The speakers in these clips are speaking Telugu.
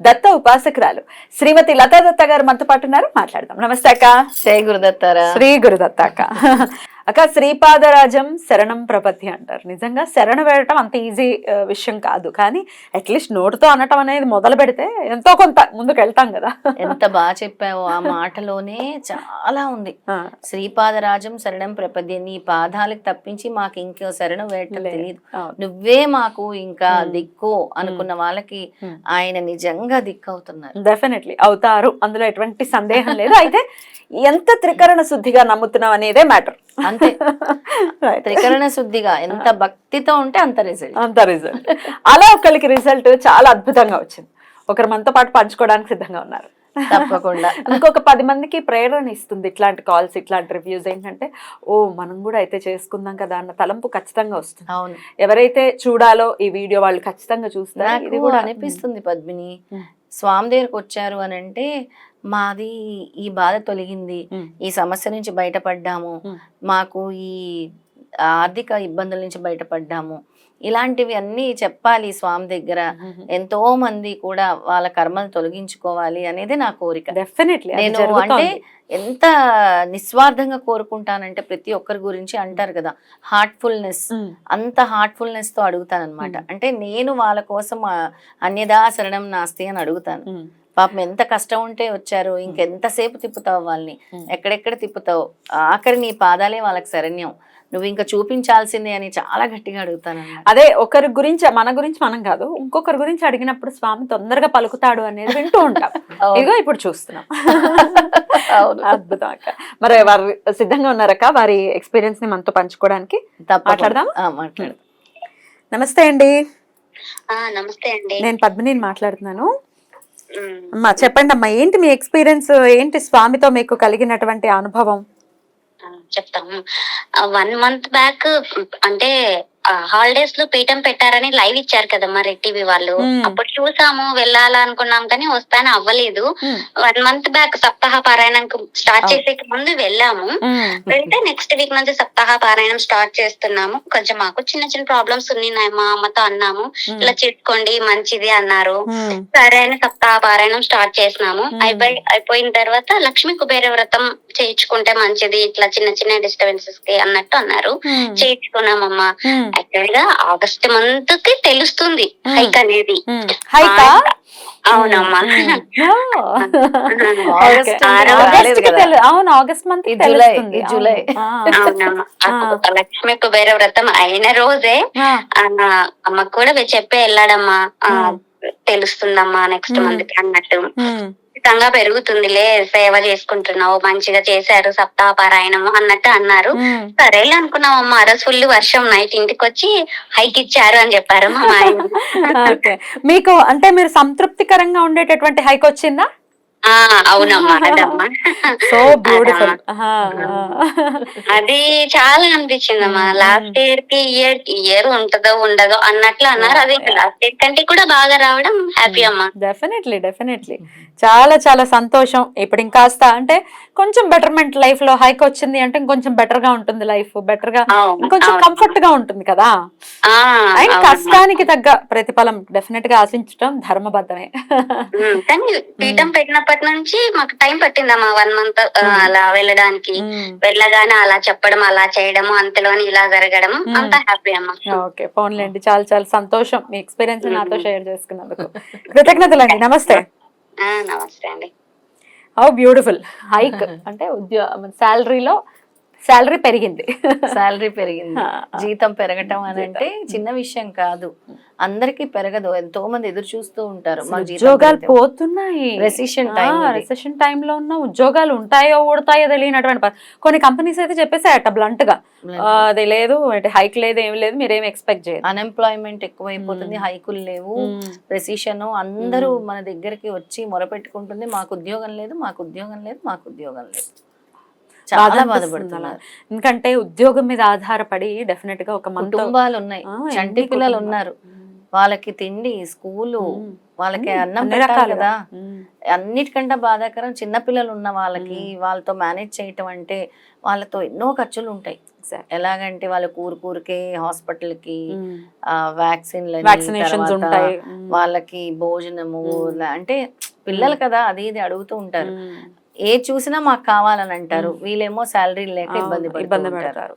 దత్త ఉపాసకురాలు. శ్రీమతి లతా దత్త గారు మనతో పాటు ఉన్నారు. మాట్లాడదాం. నమస్తే అక్క. జై గురుదత్తారా. శ్రీ గురుదత్త అక్క. అక్క శ్రీపాదరాజం శరణం ప్రపత్తి అంటారు. నిజంగా శరణ వేయటం అంత ఈజీ విషయం కాదు. కానీ అట్లీస్ట్ నోటితో అనటం అనేది మొదలు పెడితే ఎంతో కొంత ముందుకు వెళ్తాం కదా. ఎంత బాగా చెప్పావు. ఆ మాటలోనే చాలా ఉంది. శ్రీపాదరాజం శరణం ప్రపద్య నీ పాదాలకు తప్పించి మాకు ఇంకో శరణం వేయటం. తెలియదు. నువ్వే మాకు ఇంకా. దిక్కు అనుకున్న వాళ్ళకి. ఆయన నిజంగా దిక్కు అవుతున్నారు డెఫినెట్లీ అవుతారు. అందులో ఎటువంటి సందేహం లేదు. అయితే ఎంత త్రికరణ శుద్ధిగా నమ్ముతున్నాం అనేదే మ్యాటర్ అంతే. త్రికరణ శుద్ధిగా ఎంత భక్తితో ఉంటే అంత రిజల్ట్ అంత రిజల్ట్ అలా ఒకరికి రిజల్ట్ చాలా అద్భుతంగా వచ్చింది. ఒకరు మనతో పాటు పంచుకోవడానికి సిద్ధంగా ఉన్నారు. తప్పకుండా. ఇంకొక పది మందికి ప్రేరణ ఇస్తుంది ఇట్లాంటి కాల్స్ ఇట్లాంటి రివ్యూస్ ఏంటంటే ఓ మనం కూడా అయితే చేసుకుందాం కదా అన్న తలంపు ఖచ్చితంగా వస్తుంది. అవును. ఎవరైతే చూడాలో ఈ వీడియో వాళ్ళు ఖచ్చితంగా చూస్తారు. ఇది కూడా అనిపిస్తుంది పద్మిని. స్వామి దగ్గరకు వచ్చారు అని అంటే మాది ఈ బాధ తొలగింది. ఈ సమస్య నుంచి బయటపడ్డాము. మాకు ఈ ఆర్థిక ఇబ్బందుల నుంచి బయటపడ్డాము. ఇలాంటివి అన్నీ చెప్పాలి స్వామి దగ్గర. ఎంతో మంది కూడా వాళ్ళ కర్మలు తొలగించుకోవాలి అనేది నా కోరిక. డెఫినెట్లీ నేను అంటే ఎంత నిస్వార్థంగా కోరుకుంటానంటే ప్రతి ఒక్కరి గురించి అంటారు కదా. హార్ట్ఫుల్నెస్ అంత హార్ట్ఫుల్నెస్తో అడుగుతాను అనమాట. అంటే నేను వాళ్ళ కోసం అన్యదా శరణం నాస్తి అని అడుగుతాను. పాపం ఎంత కష్టం ఉంటే వచ్చారు ఇంకెంతసేపు తిప్పుతావు వాళ్ళని. ఎక్కడెక్కడ తిప్పుతావు? ఆఖరి నీ పాదాలే వాళ్ళకి శరణ్యం. నువ్వు ఇంకా చూపించాల్సిందే అని చాలా గట్టిగా అడుగుతాను. అదే ఒకరి గురించి మన గురించి మనం కాదు ఇంకొకరి గురించి అడిగినప్పుడు స్వామి తొందరగా పలుకుతాడు అనేది వింటూ ఉంటాం. ఇదిగో ఇప్పుడు చూస్తున్నాం. అవును. అద్భుతం అక్క మరి వారు సిద్ధంగా ఉన్నారక్క వారి ఎక్స్పీరియన్స్ని మనతో పంచుకోవడానికి? ఆ, మాట్లాడదాం. నమస్తే అండి. ఆ నమస్తే అండి. నేను పద్మిని మాట్లాడుతున్నాను. అమ్మా చెప్పండి అమ్మా ఏంటి మీ ఎక్స్పీరియన్స్ ఏంటి స్వామితో మీకు కలిగినటువంటి అనుభవం? చెప్తాము. వన్ మంత్ బ్యాక్ అంటే హాలిడేస్లో పీఠం పెట్టారని లైవ్ ఇచ్చారు కదమ్మా రెడ్ టీవీ వాళ్ళు. అప్పుడు చూసాము వెళ్ళాలా అనుకున్నాం కానీ వస్తానే అవ్వలేదు. వన్ మంత్ బ్యాక్ సప్తాహ పారాయణం స్టార్ట్. చేసే ముందు వెళ్ళాము. వెళ్తే నెక్స్ట్ వీక్ నుంచి సప్తాహ పారాయణం స్టార్ట్ చేస్తున్నాము కొంచెం మాకు చిన్న చిన్న ప్రాబ్లమ్స్ ఉన్నాయి మా అమ్మతో అన్నాము ఇలా చేసుకోండి మంచిది అన్నారు. సరే అని సప్తాహ పారాయణం స్టార్ట్ చేసినాము. అయిపోయి అయిపోయిన తర్వాత లక్ష్మీ కుబేర వ్రతం చేయించుకుంటే మంచిది ఇట్లా చిన్న చిన్న డిస్టర్బెన్సెస్కి అన్నట్టు అన్నారు మ్మ్. చేయించుకున్నామమ్మా మ్మ్. యాక్చువల్గా ఆగస్ట్ మంత్కి తెలుస్తుంది. హైక్ అనేది. హైకా? అవునమ్మా. అవును ఆగస్ట్ మంత్ జూలై, జూలై. అవునమ్మా. లక్ష్మీ కుబేర వ్రతం అయిన రోజే ఆ, అమ్మకు కూడా చెప్పి వెళ్ళాడమ్మా. తెలుస్తుందమ్మా నెక్స్ట్. మంత్కి అన్నట్టు. ఖచ్చితంగా పెరుగుతుందిలే సేవ చేసుకుంటున్నావు మంచిగా చేశారు సప్తాహ పారాయణము అన్నట్టు అన్నారు. సరేలే అనుకున్నామమ్మా ఆ రోజు ఫుల్ వర్షం నైట్ ఇంటికి వచ్చి హైక్ ఇచ్చారు అని చెప్పారు మా ఆయన. మీకు అంటే మీరు సంతృప్తికరంగా ఉండేటటువంటి హైక్ వచ్చిందా? ఆ అవునమ్మా అదమ్మా. So beautiful. అది చాలా అనిపించిందమ్మా. మ్మ్. లాస్ట్ ఇయర్కి ఇయర్ ఇయర్ ఉంటదో ఉండదో అన్నట్లు అన్నారు. అది లాస్ట్ ఇయర్ కంటే కూడా బాగా రావడం హ్యాపీ అమ్మా. Definitely definitely. చాలా చాలా సంతోషం. ఇప్పుడు ఇంకాస్త అంటే కొంచెం బెటర్మెంట్ లైఫ్లో హైక్ వచ్చింది అంటే ఇంకొంచెం బెటర్గా ఉంటుంది లైఫ్ బెటర్గా ఇంకొంచెం. కంఫర్ట్గా ఉంటుంది కదా. అండ్. కష్టానికి తగ్గ ప్రతిఫలం డెఫినెట్గా ఆశించడం ధర్మబద్ధమే. కానీ పీఠం పెట్టినప్పటి నుంచి మాకు టైం పట్టిందమ్మా వన్ మంత్. అలా వెళ్ళడానికి. వెళ్ళగానే అలా చెప్పడం అలా చేయడము అంతలోని ఇలా జరగడం. అంతా హ్యాపీ అమ్మా. ఓకే ఫోన్లేండి. చాలా చాలా సంతోషం. మీ ఎక్స్పీరియన్స్ నాతో షేర్ చేసుకున్నందుకు. కృతజ్ఞతలండి. నమస్తే. ఆ, నమస్తే అండి. హౌ బ్యూటిఫుల్ హైక్ అంటే ఉద్యోగ శాలరీలో శాలరీ పెరిగింది. శాలరీ పెరిగింది. జీతం పెరగటం అని అంటే చిన్న విషయం కాదు. అందరికీ పెరగదు. ఎంతో మంది ఎదురు చూస్తూ ఉంటారు. ఉద్యోగాలు. పోతున్నాయి. Recession time ఇది. రెసెషన్ టైంలో ఉన్న ఉద్యోగాలు ఉంటాయో ఊడతాయో తెలియనటువంటి కొన్ని కంపెనీస్ అయితే చెప్పేసాయట బ్లంట్గా. అది లేదు హైక్ లేదు ఏం లేదు మీరేం ఎక్స్పెక్ట్ చేయరు. అన్ఎంప్లాయ్మెంట్ ఎక్కువైపోతుంది. హైకులు లేవు మ్మ్. రెసిషన్ అందరూ మన దగ్గరికి వచ్చి మొరపెట్టుకుంటుంది. మాకు ఉద్యోగం లేదు మాకు ఉద్యోగం లేదు మాకు ఉద్యోగం లేదు. చాలా బాధపడుతున్నారు. ఎందుకంటే ఉద్యోగం మీద ఆధారపడి డెఫినెట్గా ఒక కుటుంబాలు ఉన్నాయి చంటి పిల్లలు ఉన్నారు వాళ్ళకి తిండి స్కూలు. వాళ్ళకి. అన్నం పెట్టాలి. కదా. అన్నిటికంటే బాధాకరం చిన్న పిల్లలు ఉన్న వాళ్ళకి వాళ్ళతో మేనేజ్ చేయటం అంటే వాళ్ళతో ఎన్నో ఖర్చులు ఉంటాయి. ఎలాగంటే వాళ్ళ కూరు కూరకే హాస్పిటల్కి. వ్యాక్సిన్. వాళ్ళకి భోజనము అంటే పిల్లలు కదా అది ఇది అడుగుతూ ఉంటారు. ఏ చూసినా మాకు కావాలని అంటారు. వీళ్ళేమో శాలరీ లేక ఇబ్బంది ఇబ్బంది. పడతారు.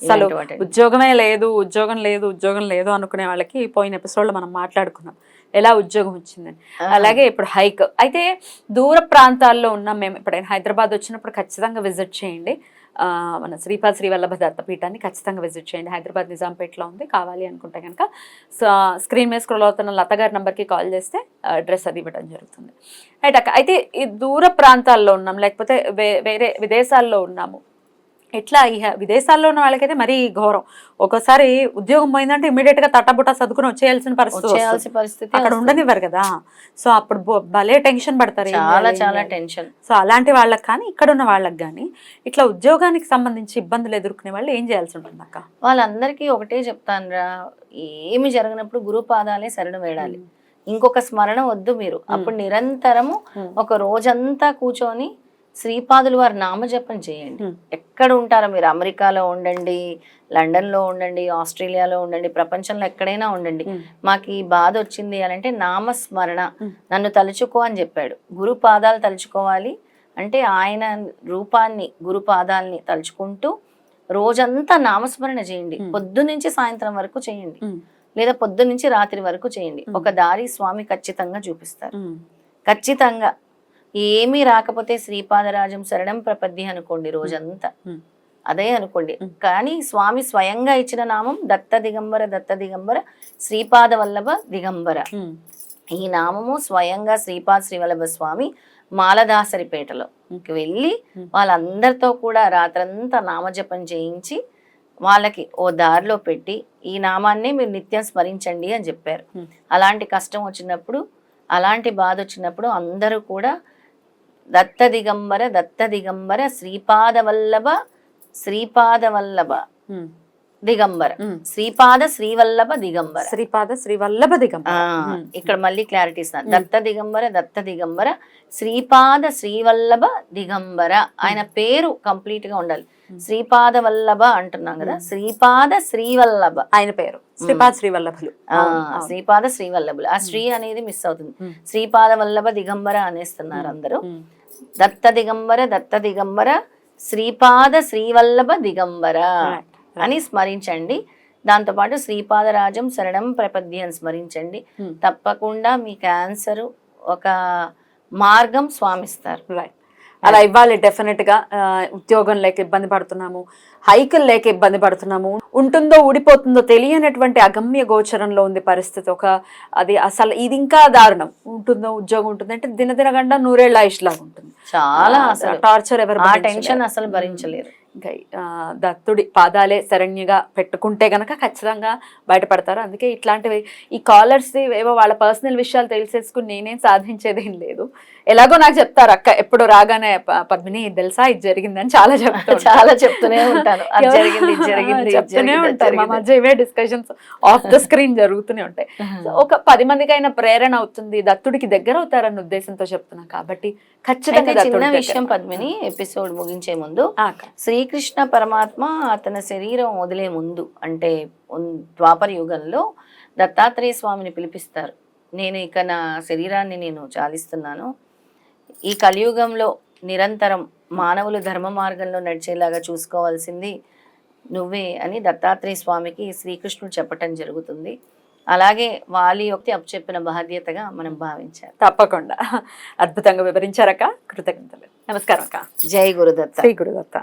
అసలు ఉద్యోగమే లేదు ఉద్యోగం లేదు ఉద్యోగం లేదు అనుకునే వాళ్ళకి పోయిన ఎపిసోడ్లో మనం మాట్లాడుకున్నాం. ఎలా ఉద్యోగం వచ్చిందని. అలాగే ఇప్పుడు హైక్ అయితే దూర ప్రాంతాల్లో ఉన్నాం మేము ఎప్పుడైనా హైదరాబాద్ వచ్చినప్పుడు ఖచ్చితంగా విజిట్ చేయండి. మన శ్రీపాద్ శ్రీవల్లభ దత్తపీఠాన్ని ఖచ్చితంగా విజిట్ చేయండి. హైదరాబాద్ నిజాంపేటలో ఉంది కావాలి అనుకుంటే కనుక స్క్రీన్ మీద స్క్రోల్ అవుతున్న లత గారి నెంబర్కి కాల్ చేస్తే అడ్రస్ అది ఇవ్వడం జరుగుతుంది. రైట్ అక్క అయితే ఈ దూర ప్రాంతాల్లో ఉన్నాం లేకపోతే వేరే విదేశాల్లో ఉన్నాము. ఎట్లా ఈ హ- విదేశాల్లో ఉన్న వాళ్ళకైతే మరీ ఘోరం. ఒక్కోసారి ఉద్యోగం పోయిందంటే ఇమీడియట్గా తట్టబుట్ట సర్దుకుని వచ్చేయాల్సిన పరిస్థితి. పరిస్థితి అక్కడ. ఉండనివ్వరు కదా. సో అప్పుడు భలే టెన్షన్ పడతారు చాలా చాలా. టెన్షన్. సో అలాంటి వాళ్ళకి కానీ ఇక్కడ ఉన్న వాళ్ళకి కానీ ఇట్లా ఉద్యోగానికి సంబంధించి ఇబ్బందులు ఎదుర్కొనే వాళ్ళు ఏం చేయాల్సి ఉంటుంది అక్క? వాళ్ళందరికీ ఒకటే చెప్తానురా. ఏమి జరగనప్పుడు గురు పాదాలే శరణు వేడాలి. ఇంకొక స్మరణ వద్దు మీరు అప్పుడు నిరంతరము. ఒక రోజంతా కూర్చొని శ్రీపాదులు వారి నామజపం చేయండి. ఎక్కడ ఉంటారో మీరు అమెరికాలో ఉండండి లండన్లో ఉండండి ఆస్ట్రేలియాలో ఉండండి ప్రపంచంలో ఎక్కడైనా ఉండండి. మాకు ఈ బాధ వచ్చింది అని అంటే నామస్మరణ. నన్ను తలుచుకో అని చెప్పాడు గురు పాదాలు తలుచుకోవాలి అంటే ఆయన రూపాన్ని గురు పాదాలని తలుచుకుంటూ రోజంతా నామస్మరణ చేయండి Hmm. పొద్దు నుంచి సాయంత్రం వరకు చేయండి లేదా పొద్దు నుంచి రాత్రి వరకు చేయండి. ఒక దారి స్వామి ఖచ్చితంగా చూపిస్తారు. ఖచ్చితంగా. ఏమీ రాకపోతే శ్రీపాదరాజం శరణం ప్రపద్ది అనుకోండి రోజంతా. అదే అనుకోండి. కానీ స్వామి స్వయంగా ఇచ్చిన నామం దత్త దిగంబర దత్త దిగంబర శ్రీపాద వల్లభ దిగంబర. ఈ నామము స్వయంగా శ్రీపాద శ్రీవల్లభ స్వామి మాలదాసరిపేటలో వెళ్ళి. వాళ్ళందరితో కూడా రాత్రంతా నామజపం చేయించి వాళ్ళకి ఓ దారిలో పెట్టి ఈ నామాన్నే మీరు నిత్యం స్మరించండి అని చెప్పారు. అలాంటి కష్టం వచ్చినప్పుడు అలాంటి బాధ వచ్చినప్పుడు అందరూ కూడా దత్త దిగంబర దత్త దిగంబర శ్రీపాద వల్లభ శ్రీపాద వల్లభ దిగంబర. శ్రీపాద శ్రీవల్లభ దిగంబర. శ్రీపాద శ్రీవల్లభ దిగం ఆ, ఇక్కడ మళ్ళీ క్లారిటీ ఇస్తాను దత్త దిగంబర దత్త దిగంబర శ్రీపాద శ్రీవల్లభ దిగంబర. ఆయన పేరు కంప్లీట్గా ఉండాలి శ్రీపాద వల్లభ అంటున్నాం కదా. శ్రీపాద శ్రీవల్లభ. ఆయన పేరు. శ్రీపాద శ్రీవల్లభులు. శ్రీపాద శ్రీవల్లభులు. ఆ శ్రీ అనేది మిస్ అవుతుంది. శ్రీపాద వల్లభ దిగంబర అనేస్తున్నారు అందరూ. దత్త దిగంబర దత్త దిగంబర శ్రీపాద శ్రీవల్లభ దిగంబర. అని స్మరించండి. దాంతోపాటు శ్రీపాదరాజం శరణం ప్రపద్యం స్మరించండి. Hmm. తప్పకుండా మీ క్యాన్సర్ ఒక మార్గం స్వామిస్తారు. రైట్ అలా ఇవ్వాలి డెఫినెట్గా. ఆ, ఉద్యోగం లేక ఇబ్బంది పడుతున్నాము హైకులు లేక ఇబ్బంది పడుతున్నాము ఉంటుందో ఊడిపోతుందో తెలియనటువంటి అగమ్య గోచరంలో ఉంది పరిస్థితి. ఒక అది అసలు ఇది ఇంకా దారుణం. ఉంటుందో ఉద్యోగం ఉంటుంది అంటే దినదినగండా నూరేళ్ళ ఆయుష్ లాగా ఉంటుంది చాలా అసలు. టార్చర్ ఎవరు. టెన్షన్ అసలు భరించలేరు. దత్తుడి పాదాలే శరణ్యగా పెట్టుకుంటే గనక ఖచ్చితంగా బయటపడతారు. అందుకే ఇట్లాంటివి ఈ కాలర్స్ ఏవో వాళ్ళ పర్సనల్ విషయాలు తెలిసేసుకుని నేనేం సాధించేది లేదు. ఎలాగో నాకు చెప్తారు అక్క ఎప్పుడు రాగానే "ప- పద్మిని తెలుసా? ఇది జరిగిందని చాలా చెప్తారు చాలా చెప్తూనే ఉంటాను. చెప్తూనే ఉంటారు. మా జరిగింది. మధ్య ఇవే డిస్కషన్స్ ఆఫ్ ద స్క్రీన్ జరుగుతూనే ఉంటాయి. ఒక పది మందికి అయినా ప్రేరణ అవుతుంది దత్తుడికి దగ్గర అవుతారన్న ఉద్దేశంతో చెప్తున్నా కాబట్టి ఖచ్చితంగా చిన్న విషయం. పద్మిని ఎపిసోడ్ ముగించే ముందు అక్క. శ్రీకృష్ణ పరమాత్మ అతని శరీరం వదిలే ముందు అంటే ద్వాపర యుగంలో దత్తాత్రేయ స్వామిని పిలిపిస్తారు. నేను ఇక నా శరీరాన్ని నేను చాలిస్తున్నాను. ఈ కలియుగంలో నిరంతరం మానవులు ధర్మ మార్గంలో నడిచేలాగా చూసుకోవాల్సింది నువ్వే అని దత్తాత్రేయ స్వామికి శ్రీకృష్ణుడు చెప్పటం జరుగుతుంది. అలాగే వాలి యొక్క అప్పచెప్పిన బాధ్యతగా మనం భావించాలి. తప్పకుండా. అద్భుతంగా వివరించారక్క. కృతజ్ఞతలు. నమస్కారం అక్క. జై గురుదత్త. శ్రీ గురుదత్త.